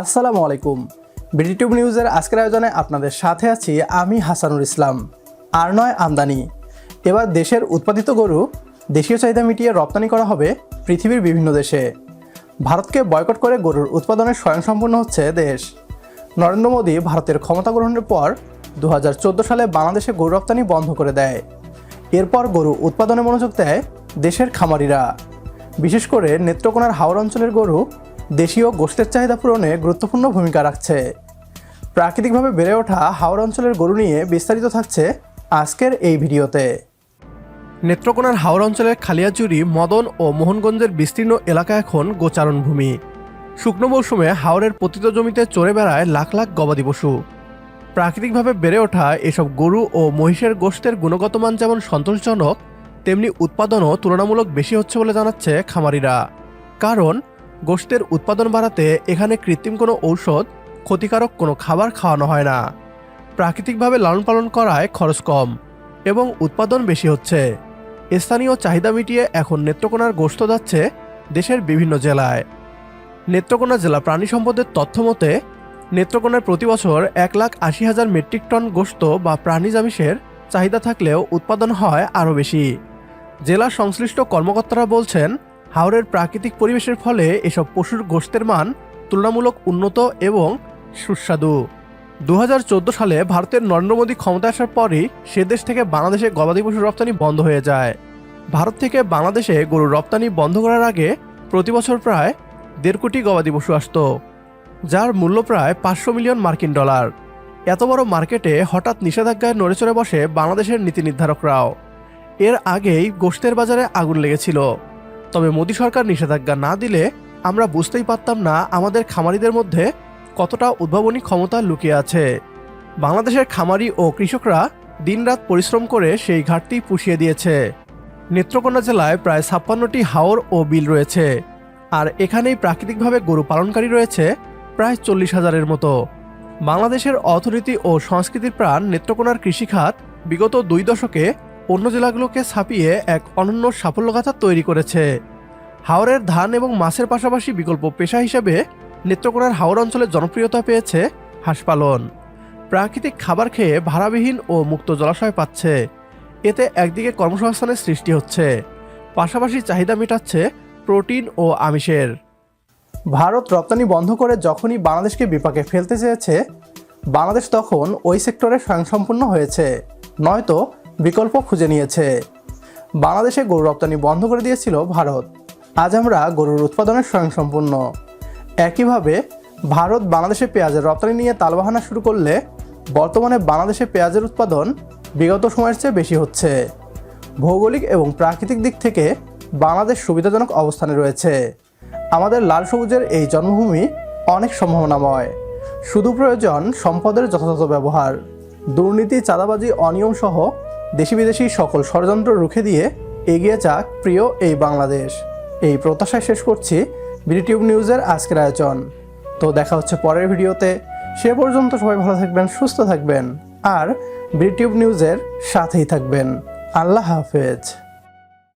আসসালামু আলাইকুম। বিডিটিউব নিউজের আজকের আয়োজনে আপনাদের সাথে আছি আমি হাসানুর ইসলাম। আর নয় আমদানি। এবার দেশের উৎপাদিত গরু দেশীয় চাহিদা মিটিয়ে রপ্তানি করা হবে পৃথিবীর বিভিন্ন দেশে। ভারতকে বয়কট করে গরুর উৎপাদনে স্বয়ংসম্পূর্ণ হচ্ছে দেশ। নরেন্দ্র মোদী ভারতের ক্ষমতা গ্রহণের পর দু হাজার চোদ্দ সালে বাংলাদেশে গরু রপ্তানি বন্ধ করে দেয়। এরপর গরু উৎপাদনে মনোযোগ দেয় দেশের খামারিরা। বিশেষ করে নেত্রকোনার হাওড় অঞ্চলের গরু দেশীয় গোষ্ঠের চাহিদা পূরণে গুরুত্বপূর্ণ ভূমিকা রাখছে। প্রাকৃতিকভাবে বেড়ে ওঠা হাওড় অঞ্চলের গরু নিয়ে বিস্তারিত থাকছে আজকের এই ভিডিওতে। নেত্রকোনার হাওড় অঞ্চলের খালিয়াচুরি, মদন ও মোহনগঞ্জের বিস্তীর্ণ এলাকা এখন গোচারণ ভূমি। শুকনো মৌসুমে হাওড়ের পতিত জমিতে চড়ে বেড়ায় লাখ লাখ গবাদি পশু। প্রাকৃতিকভাবে বেড়ে ওঠা এসব গরু ও মহিষের গোষ্ঠের গুণগত মান যেমন সন্তোষজনক, তেমনি উৎপাদনও তুলনামূলক বেশি হচ্ছে বলে জানাচ্ছে খামারিরা। কারণ গোষ্ঠের উৎপাদন বাড়াতে এখানে কৃত্রিম কোনো ঔষধ, ক্ষতিকারক কোনো খাবার খাওয়ানো হয় না। প্রাকৃতিকভাবে লালন পালন করায় খরচ কম এবং উৎপাদন বেশি হচ্ছে। স্থানীয় চাহিদা মিটিয়ে এখন নেত্রকোনার গোস্ত যাচ্ছে দেশের বিভিন্ন জেলায়। নেত্রকোনা জেলা প্রাণী সম্পদের তথ্য মতে নেত্রকোনার প্রতি বছর এক লাখ আশি হাজার মেট্রিক টন গোস্ত বা প্রাণীজ আমিষের চাহিদা থাকলেও উৎপাদন হয় আরও বেশি। জেলা সংশ্লিষ্ট কর্মকর্তারা বলছেন হাওড়ের প্রাকৃতিক পরিবেশের ফলে এসব পশুর গোস্তের মান তুলনামূলক উন্নত এবং সুস্বাদু। দু হাজার চোদ্দ সালে ভারতের নরেন্দ্র মোদী ক্ষমতা আসার পরই সে দেশ থেকে বাংলাদেশে গবাদি পশু রপ্তানি বন্ধ হয়ে যায়। ভারত থেকে বাংলাদেশে গরুর রপ্তানি বন্ধ করার আগে প্রতি বছর প্রায় দেড় কোটি গবাদি পশু আসতো, যার মূল্য প্রায় পাঁচশো মিলিয়ন মার্কিন ডলার। এত বড় মার্কেটে হঠাৎ নিষেধাজ্ঞায় নড়েচড়ে বসে বাংলাদেশের নীতি নির্ধারকরাও। এর আগেই গোষ্ঠের বাজারে আগুন লেগেছিল। তবে মোদী সরকার নিষেধাজ্ঞা না দিলে আমরা বুঝতেই পারতাম না আমাদের খামারিদের মধ্যে কতটা উদ্ভাবনী ক্ষমতা লুকিয়ে আছে। বাংলাদেশের খামারি ও কৃষকরা দিনরাত পরিশ্রম করে সেই ঘাটতি পুষিয়ে দিয়েছে। নেত্রকোনা জেলায় প্রায় ছাপ্পান্নটি হাওর ও বিল রয়েছে। আর এখানেই প্রাকৃতিকভাবে গরু পালনকারী রয়েছে প্রায় চল্লিশ হাজারের মতো। বাংলাদেশের অর্থনীতি ও সংস্কৃতির প্রাণ নেত্রকোনার কৃষিখাত বিগত দুই দশকে অন্য জেলাগুলোকে ছাপিয়ে এক অনন্য সাফল্যগাথা তৈরি করেছে। হাওরের ধান এবং মাছের পাশাপাশি বিকল্প পেশা হিসেবে নেত্রকোনার হাওর অঞ্চলে জনপ্রিয়তা পেয়েছে হাঁস পালন। প্রাকৃতিক খাবার খেয়ে ভাড়াবিহীন ও মুক্ত জলাশয় পাচ্ছে। এতে একদিকে কর্মসংস্থানের সৃষ্টি হচ্ছে, পাশাপাশি চাহিদা মেটাচ্ছে প্রোটিন ও আমিষের। ভারত রপ্তানি বন্ধ করে যখনই বাংলাদেশকে বিপাকে ফেলতে চেয়েছে, বাংলাদেশ তখন ওই সেক্টরে স্বয়ংসম্পূর্ণ হয়েছে। নয়তো বিকল্প খুঁজে নিয়েছে। বাংলাদেশে গরু রপ্তানি বন্ধ করে দিয়েছিল ভারত। আজ আমরা গরুর উৎপাদনে স্বয়ংসম্পূর্ণ। একইভাবে, ভারত বাংলাদেশে পেঁয়াজের রপ্তানি নিয়ে তালবাহানা শুরু করলে বর্তমানে বাংলাদেশে পেঁয়াজের উৎপাদন বিগত সময়ের চেয়ে বেশি হচ্ছে। ভৌগোলিক এবং প্রাকৃতিক দিক থেকে বাংলাদেশ সুবিধাজনক অবস্থানে রয়েছে। আমাদের লাল সবুজের এই জন্মভূমি অনেক সম্ভাবনাময়। শুধু প্রয়োজন সম্পদের যথাযথ ব্যবহার। দুর্নীতি, চাঁদাবাজি অনিয়ম সহ দেশি বিদেশি সকল ষড়যন্ত্র রুখে দিয়ে এগিয়ে যাক প্রিয় এই বাংলাদেশ। এই প্রত্যাশায় শেষ করছি বিডিটিউব নিউজের আজকের আয়োজন। তো দেখা হচ্ছে পরের ভিডিওতে। সে পর্যন্ত সবাই ভালো থাকবেন, সুস্থ থাকবেন, আর বিডিটিউব নিউজের সাথেই থাকবেন। আল্লাহ হাফেজ।